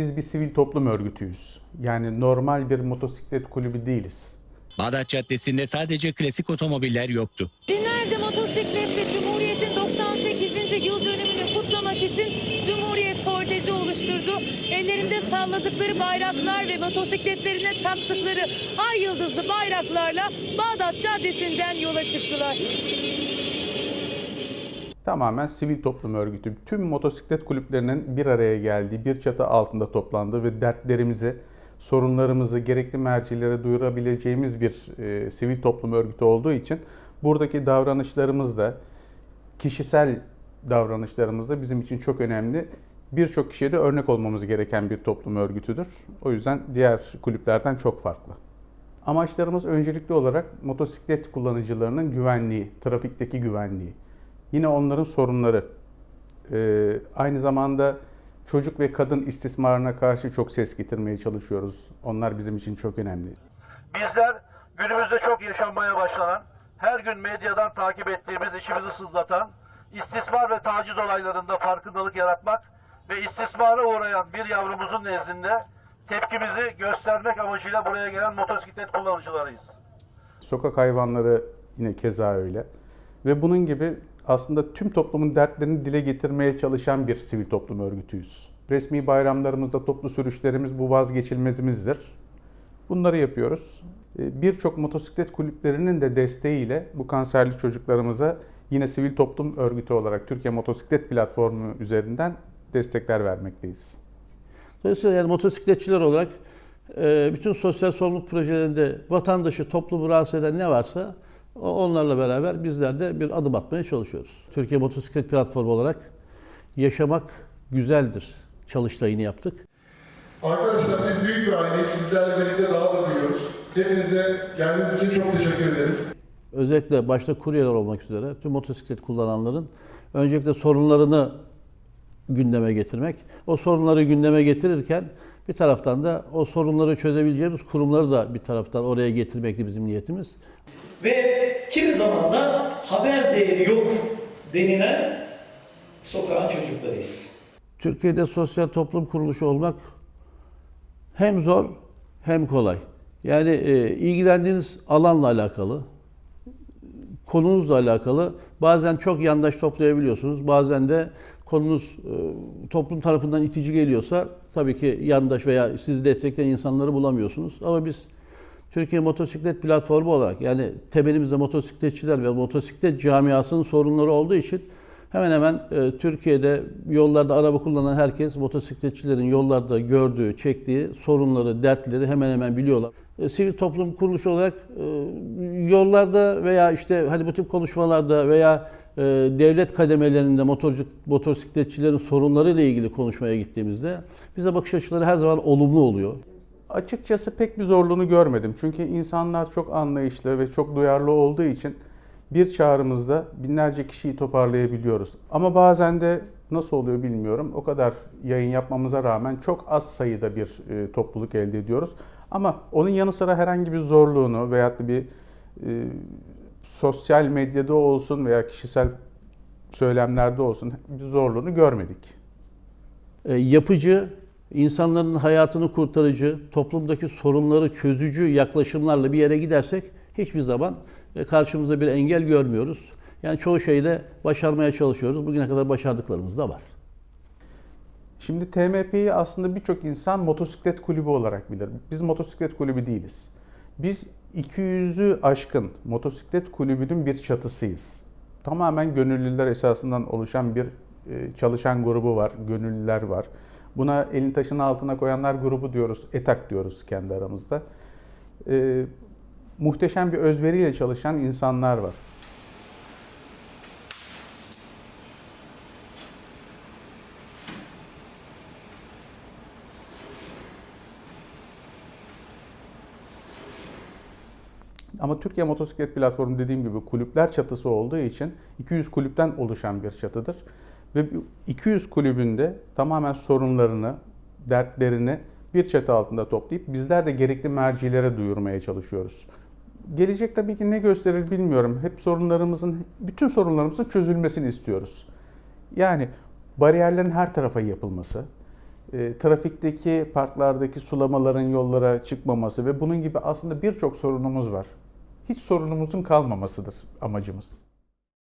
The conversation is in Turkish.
Biz bir sivil toplum örgütüyüz. Yani normal bir motosiklet kulübü değiliz. Bağdat Caddesi'nde sadece klasik otomobiller yoktu. Binlerce motosikletle Cumhuriyet'in 98. yıl dönümünü kutlamak için Cumhuriyet korteji oluşturdu. Ellerinde salladıkları bayraklar ve motosikletlerine taktıkları ay yıldızlı bayraklarla Bağdat Caddesi'nden yola çıktılar. Tamamen sivil toplum örgütü. Tüm motosiklet kulüplerinin bir araya geldiği, bir çatı altında toplandığı ve dertlerimizi, sorunlarımızı gerekli mercilere duyurabileceğimiz bir e, sivil toplum örgütü olduğu için buradaki davranışlarımız da, kişisel davranışlarımız da bizim için çok önemli. Birçok kişiye de örnek olmamız gereken bir toplum örgütüdür. O yüzden diğer kulüplerden çok farklı. Amaçlarımız öncelikli olarak motosiklet kullanıcılarının güvenliği, trafikteki güvenliği. Yine onların sorunları. Ee, aynı zamanda çocuk ve kadın istismarına karşı çok ses getirmeye çalışıyoruz. Onlar bizim için çok önemli. Bizler günümüzde çok yaşanmaya başlanan, her gün medyadan takip ettiğimiz, içimizi sızlatan, istismar ve taciz olaylarında farkındalık yaratmak ve istismara uğrayan bir yavrumuzun nezdinde tepkimizi göstermek amacıyla buraya gelen motosiklet kullanıcılarıyız. Sokak hayvanları yine keza öyle. Ve bunun gibi aslında tüm toplumun dertlerini dile getirmeye çalışan bir sivil toplum örgütüyüz. Resmi bayramlarımızda toplu sürüşlerimiz bu vazgeçilmezimizdir. Bunları yapıyoruz. Ee, Birçok motosiklet kulüplerinin de desteğiyle bu kanserli çocuklarımıza yine sivil toplum örgütü olarak Türkiye Motosiklet Platformu üzerinden destekler vermekteyiz. Dolayısıyla yani motosikletçiler olarak e, bütün sosyal sorumluluk projelerinde vatandaşı, toplumu rahatsız eden ne varsa onlarla beraber bizler de bir adım atmaya çalışıyoruz. Türkiye Motosiklet Platformu olarak yaşamak güzeldir çalıştayını yaptık. Arkadaşlar biz büyük bir aileyiz. Sizlerle birlikte daha da büyüyoruz. Hepinize geldiğiniz için çok teşekkür ederim. Özellikle başta kuryeler olmak üzere tüm motosiklet kullananların öncelikle sorunlarını gündeme getirmek. O sorunları gündeme getirirken bir taraftan da o sorunları çözebileceğimiz kurumları da bir taraftan oraya getirmekti bizim niyetimiz. Ve kimi zaman da haber değeri yok denilen sokağın çocuklarıyız. Türkiye'de sosyal toplum kuruluşu olmak hem zor hem kolay. Yani e, ilgilendiğiniz alanla alakalı, konunuzla alakalı bazen çok yandaş toplayabiliyorsunuz. Bazen de konunuz e, toplum tarafından itici geliyorsa tabii ki yandaş veya sizi destekleyen insanları bulamıyorsunuz. Ama biz Türkiye Motosiklet Platformu olarak yani temelimizde motosikletçiler ve motosiklet camiasının sorunları olduğu için hemen hemen e, Türkiye'de yollarda araba kullanan herkes motosikletçilerin yollarda gördüğü, çektiği sorunları, dertleri hemen hemen biliyorlar. E, sivil toplum kuruluşu olarak e, yollarda veya işte hani bu tip konuşmalarda veya e, devlet kademelerinde motorcu motosikletçilerin sorunlarıyla ilgili konuşmaya gittiğimizde bize bakış açıları her zaman olumlu oluyor. Açıkçası pek bir zorluğunu görmedim. Çünkü insanlar çok anlayışlı ve çok duyarlı olduğu için bir çağrımızda binlerce kişiyi toparlayabiliyoruz. Ama bazen de nasıl oluyor bilmiyorum. O kadar yayın yapmamıza rağmen çok az sayıda bir e, topluluk elde ediyoruz. Ama onun yanı sıra herhangi bir zorluğunu veyahut da bir e, sosyal medyada olsun veya kişisel söylemlerde olsun bir zorluğunu görmedik. e, yapıcı, insanların hayatını kurtarıcı, toplumdaki sorunları çözücü yaklaşımlarla bir yere gidersek hiçbir zaman e, karşımızda bir engel görmüyoruz. Yani çoğu şeyde başarmaya çalışıyoruz. Bugüne kadar başardıklarımız da var. Şimdi TMP'yi aslında birçok insan motosiklet kulübü olarak bilir. Biz motosiklet kulübü değiliz. Biz 200'ü aşkın motosiklet kulübünün bir çatısıyız. Tamamen gönüllüler esasından oluşan bir e, çalışan grubu var, gönüllüler var. Buna elin taşın altına koyanlar grubu diyoruz, ETAK diyoruz kendi aramızda. E, muhteşem bir özveriyle çalışan insanlar var. Ama Türkiye Motosiklet Platformu dediğim gibi kulüpler çatısı olduğu için 200 kulüpten oluşan bir çatıdır. Ve bu 200 kulübünde tamamen sorunlarını, dertlerini bir çatı altında toplayıp bizler de gerekli mercilere duyurmaya çalışıyoruz. Gelecek tabii ki ne gösterir bilmiyorum. Hep sorunlarımızın, bütün sorunlarımızın çözülmesini istiyoruz. Yani bariyerlerin her tarafa yapılması, e, trafikteki parklardaki sulamaların yollara çıkmaması ve bunun gibi aslında birçok sorunumuz var. Hiç sorunumuzun kalmamasıdır amacımız.